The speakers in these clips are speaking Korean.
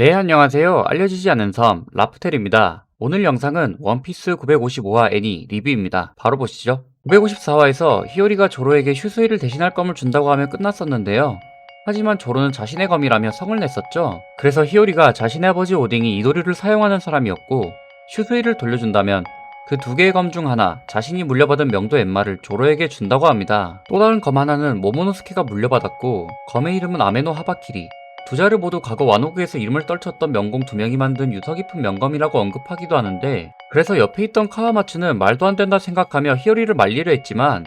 네, 안녕하세요. 알려지지 않은 섬, 라프텔입니다. 오늘 영상은 원피스 955화 애니 리뷰입니다. 바로 보시죠. 954화에서 히오리가 조로에게 슈스이를 대신할 검을 준다고 하며 끝났었는데요. 하지만 조로는 자신의 검이라며 성을 냈었죠. 그래서 히오리가 자신의 아버지 오딩이 이도류를 사용하는 사람이었고 슈스이를 돌려준다면 그 두 개의 검 중 하나 자신이 물려받은 명도 엠마를 조로에게 준다고 합니다. 또 다른 검 하나는 모모노스케가 물려받았고 검의 이름은 아메노 하바키리 두 자를 모두 과거 와노그에서 이름을 떨쳤던 명공 두 명이 만든 유서 깊은 명검이라고 언급하기도 하는데 그래서 옆에 있던 카와마츠는 말도 안 된다 생각하며 히오리를 말리려 했지만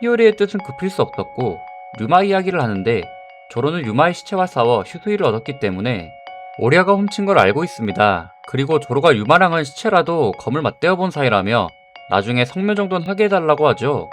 히오리의 뜻은 급힐 수 없었고 류마 이야기를 하는데 조로는 류마의 시체와 싸워 슈스이를 얻었기 때문에 오리아가 훔친 걸 알고 있습니다. 그리고 조로가 류마랑은 시체라도 검을 맞대어 본 사이라며 나중에 성묘 정도는 하게 해달라고 하죠.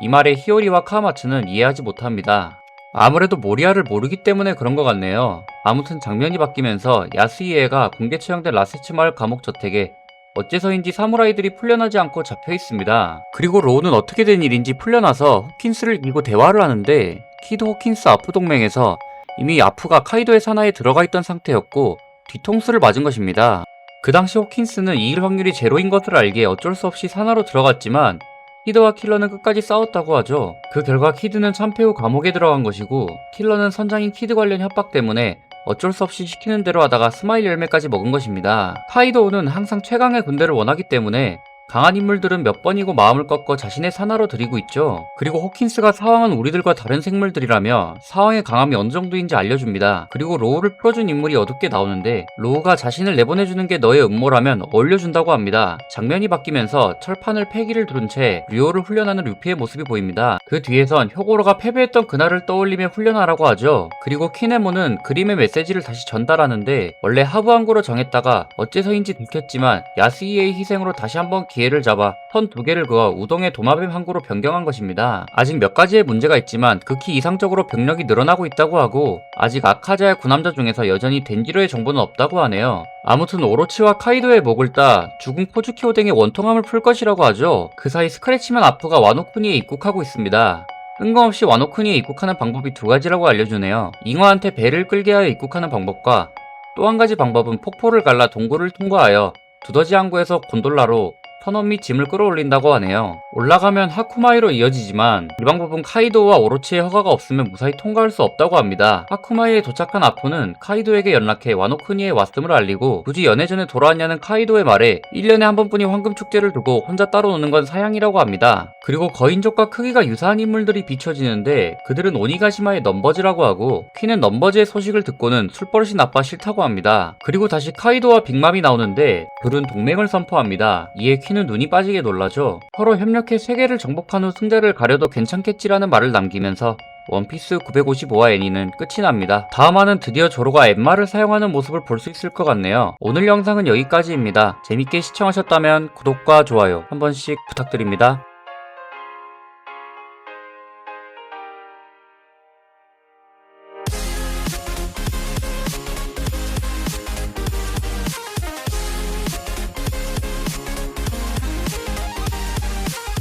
이 말에 히오리와 카와마츠는 이해하지 못합니다. 아무래도 모리아를 모르기 때문에 그런 것 같네요. 아무튼 장면이 바뀌면서 야스이에가 공개 처형된 라세츠 마을 감옥 저택에 어째서인지 사무라이들이 풀려나지 않고 잡혀 있습니다. 그리고 로우는 어떻게 된 일인지 풀려나서 호킨스를 이고 대화를 하는데 키드 호킨스 아프 동맹에서 이미 아프가 카이도의 산하에 들어가 있던 상태였고 뒤통수를 맞은 것입니다. 그 당시 호킨스는 이길 확률이 제로인 것을 알기에 어쩔 수 없이 산하로 들어갔지만 키드와 킬러는 끝까지 싸웠다고 하죠. 그 결과 키드는 참패 후 감옥에 들어간 것이고 킬러는 선장인 키드 관련 협박 때문에 어쩔 수 없이 시키는 대로 하다가 스마일 열매까지 먹은 것입니다. 카이도우는 항상 최강의 군대를 원하기 때문에 강한 인물들은 몇 번이고 마음을 꺾어 자신의 산하로 들이고 있죠. 그리고 호킨스가 사왕은 우리들과 다른 생물들이라며 사왕의 강함이 어느 정도인지 알려줍니다. 그리고 로우를 풀어준 인물이 어둡게 나오는데 로우가 자신을 내보내주는 게 너의 음모라면 어울려준다고 합니다. 장면이 바뀌면서 철판을 패기를 두른 채 류오를 훈련하는 루피의 모습이 보입니다. 그 뒤에선 효고로가 패배했던 그날을 떠올리며 훈련하라고 하죠. 그리고 키네모는 그림의 메시지를 다시 전달하는데 원래 하부항구로 정했다가 어째서인지 들켰지만 야스이의 희생으로 다시 한번 기 회를 잡아 선두 개를 그어 우동의 도마뱀 항구로 변경한 것입니다. 아직 몇 가지의 문제가 있지만 극히 이상적으로 병력이 늘어나고 있다고 하고 아직 아카자의 군함자 중에서 여전히 덴지로의 정보는 없다고 하네요. 아무튼 오로치와 카이도의 목을 따 죽은 코즈키 오뎅의 원통함을 풀 것이라고 하죠. 그 사이 스크래치맨 아프가 와노쿠니에 입국하고 있습니다. 뜬금없이 와노쿠니에 입국하는 방법이 두 가지라고 알려주네요. 잉어한테 배를 끌게 하여 입국하는 방법과 또 한 가지 방법은 폭포를 갈라 동굴을 통과하여 두더지 항구에서 곤돌라로 선원 및 짐을 끌어올린다고 하네요. 올라가면 하쿠마이로 이어지지만 이 방법은 카이도와 오로치의 허가가 없으면 무사히 통과할 수 없다고 합니다. 하쿠마이에 도착한 아프는 카이도에게 연락해 와노쿠니에 왔음을 알리고 굳이 연애 전에 돌아왔냐는 카이도의 말에 1년에 한 번뿐이 황금 축제를 두고 혼자 따로 노는 건 사양이라고 합니다. 그리고 거인족과 크기가 유사한 인물들이 비춰지는데 그들은 오니가시마의 넘버즈라고 하고 퀸은 넘버즈의 소식을 듣고는 술버릇이 나빠 싫다고 합니다. 그리고 다시 카이도와 빅맘이 나오는데 둘은 동맹을 선포합니다. 이에 퀸은 눈이 빠지게 놀라죠. 서로 협력 해 세계를 정복한 후 승자를 가려도 괜찮겠지라는 말을 남기면서 원피스 955화 애니는 끝이 납니다. 다음화는 드디어 조로가 엠마를 사용하는 모습을 볼 수 있을 것 같네요. 오늘 영상은 여기까지입니다. 재밌게 시청하셨다면 구독과 좋아요 한 번씩 부탁드립니다.